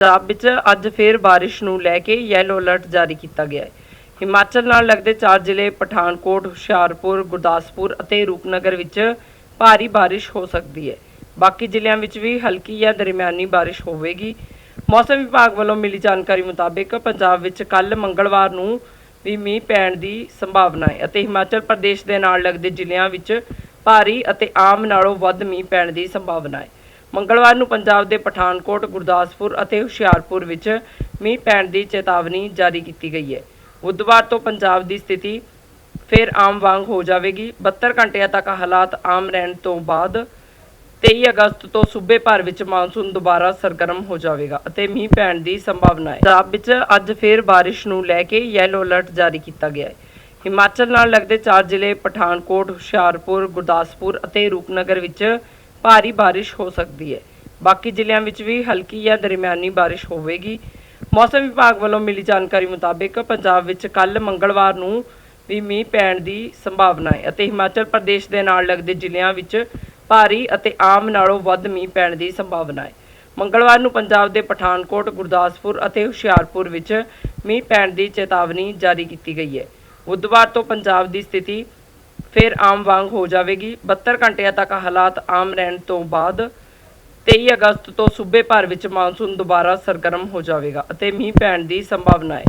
ਪੰਜਾਬ ਵਿੱਚ ਅੱਜ ਫੇਰ ਬਾਰਿਸ਼ ਨੂੰ ਲੈ ਕੇ ਯੈਲੋ ਅਲਰਟ ਜਾਰੀ ਕੀਤਾ ਗਿਆ ਹੈ। ਹਿਮਾਚਲ ਨਾਲ ਲੱਗਦੇ ਚਾਰ ਜ਼ਿਲ੍ਹੇ ਪਠਾਨਕੋਟ, ਹੁਸ਼ਿਆਰਪੁਰ, ਗੁਰਦਾਸਪੁਰ ਅਤੇ ਰੂਪਨਗਰ ਵਿੱਚ ਭਾਰੀ ਬਾਰਿਸ਼ ਹੋ ਸਕਦੀ ਹੈ। ਬਾਕੀ ਜ਼ਿਲ੍ਹਿਆਂ ਵਿੱਚ ਵੀ ਹਲਕੀ ਜਾਂ ਦਰਮਿਆਨੀ ਬਾਰਿਸ਼ ਹੋਵੇਗੀ। ਮੌਸਮ ਵਿਭਾਗ ਵੱਲੋਂ ਮਿਲੀ ਜਾਣਕਾਰੀ ਮੁਤਾਬਿਕ ਪੰਜਾਬ ਵਿੱਚ ਕੱਲ ਮੰਗਲਵਾਰ ਨੂੰ ਵੀ ਮੀਂਹ ਪੈਣ ਦੀ ਸੰਭਾਵਨਾ ਹੈ ਅਤੇ ਹਿਮਾਚਲ ਪ੍ਰਦੇਸ਼ ਦੇ ਨਾਲ ਲੱਗਦੇ ਜ਼ਿਲ੍ਹਿਆਂ ਵਿੱਚ ਭਾਰੀ ਅਤੇ ਆਮ ਨਾਲੋਂ ਵੱਧ ਮੀਂਹ ਪੈਣ ਦੀ ਸੰਭਾਵਨਾ ਹੈ। ਮੰਗਲਵਾਰ ਨੂੰ ਪੰਜਾਬ ਦੇ ਪਠਾਨਕੋਟ, ਗੁਰਦਾਸਪੁਰ ਅਤੇ ਹੁਸ਼ਿਆਰਪੁਰ ਵਿੱਚ ਮੀਂਹ ਪੈਣ ਦੀ ਚੇਤਾਵਨੀ ਜਾਰੀ ਕੀਤੀ ਗਈ ਹੈ। ਬੁੱਧਵਾਰ ਤੋਂ ਪੰਜਾਬ ਦੀ ਸਥਿਤੀ ਫਿਰ ਆਮ ਵਾਂਗ ਹੋ ਜਾਵੇਗੀ। 72 ਘੰਟਿਆਂ ਤੱਕ ਹਾਲਾਤ ਆਮ ਰਹਿਣ ਤੋਂ ਬਾਅਦ 23 ਅਗਸਤ ਤੋਂ ਸੂਬੇ ਭਰ ਵਿੱਚ ਮਾਨਸੂਨ ਦੁਬਾਰਾ ਸਰਗਰਮ ਹੋ ਜਾਵੇਗਾ ਅਤੇ ਮੀਂਹ ਪੈਣ ਦੀ ਸੰਭਾਵਨਾ ਹੈ। ਪੰਜਾਬ ਵਿੱਚ ਅੱਜ ਫਿਰ ਬਾਰਿਸ਼ ਨੂੰ ਲੈ ਕੇ ਯੈਲੋ ਅਲਰਟ ਜਾਰੀ ਕੀਤਾ ਗਿਆ ਹੈ। ਹਿਮਾਚਲ ਨਾਲ ਲੱਗਦੇ ਚਾਰ ਜ਼ਿਲ੍ਹੇ ਪਠਾਨਕੋਟ, ਹੁਸ਼ਿਆਰਪੁਰ, ਗੁਰਦਾਸਪੁਰ ਅਤੇ ਰੂਪਨਗਰ ਵਿੱਚ ਭਾਰੀ ਬਾਰਿਸ਼ ਹੋ ਸਕਦੀ ਹੈ। ਬਾਕੀ ਜ਼ਿਲ੍ਹਿਆਂ ਵਿੱਚ ਵੀ ਹਲਕੀ ਜਾਂ ਦਰਮਿਆਨੀ ਬਾਰਿਸ਼ ਹੋਵੇਗੀ। ਮੌਸਮ ਵਿਭਾਗ ਵੱਲੋਂ ਮਿਲੀ ਜਾਣਕਾਰੀ ਮੁਤਾਬਿਕ ਪੰਜਾਬ ਵਿੱਚ ਕੱਲ ਮੰਗਲਵਾਰ ਨੂੰ ਵੀ ਮੀਂਹ ਪੈਣ ਦੀ ਸੰਭਾਵਨਾ ਹੈ ਅਤੇ ਹਿਮਾਚਲ ਪ੍ਰਦੇਸ਼ ਦੇ ਨਾਲ ਲੱਗਦੇ ਜ਼ਿਲ੍ਹਿਆਂ ਵਿੱਚ ਭਾਰੀ ਅਤੇ ਆਮ ਨਾਲੋਂ ਵੱਧ ਮੀਂਹ ਪੈਣ ਦੀ ਸੰਭਾਵਨਾ ਹੈ। ਮੰਗਲਵਾਰ ਨੂੰ ਪੰਜਾਬ ਦੇ ਪਠਾਨਕੋਟ, ਗੁਰਦਾਸਪੁਰ ਅਤੇ ਹੁਸ਼ਿਆਰਪੁਰ ਵਿੱਚ ਮੀਂਹ ਪੈਣ ਦੀ ਚੇਤਾਵਨੀ ਜਾਰੀ ਕੀਤੀ ਗਈ ਹੈ। ਬੁੱਧਵਾਰ ਤੋਂ ਪੰਜਾਬ ਦੀ ਸਥਿਤੀ ਫਿਰ ਆਮ ਵਾਂਗ ਹੋ ਜਾਵੇਗੀ। 72 ਘੰਟਿਆਂ ਤੱਕ ਹਾਲਾਤ ਆਮ ਰਹਿਣ ਤੋਂ ਬਾਅਦ 23 ਅਗਸਤ ਤੋਂ ਸੂਬੇ ਭਰ ਵਿੱਚ ਮਾਨਸੂਨ ਦੁਬਾਰਾ ਸਰਗਰਮ ਹੋ ਜਾਵੇਗਾ ਅਤੇ ਮੀਂਹ ਪੈਣ ਦੀ ਸੰਭਾਵਨਾ ਹੈ।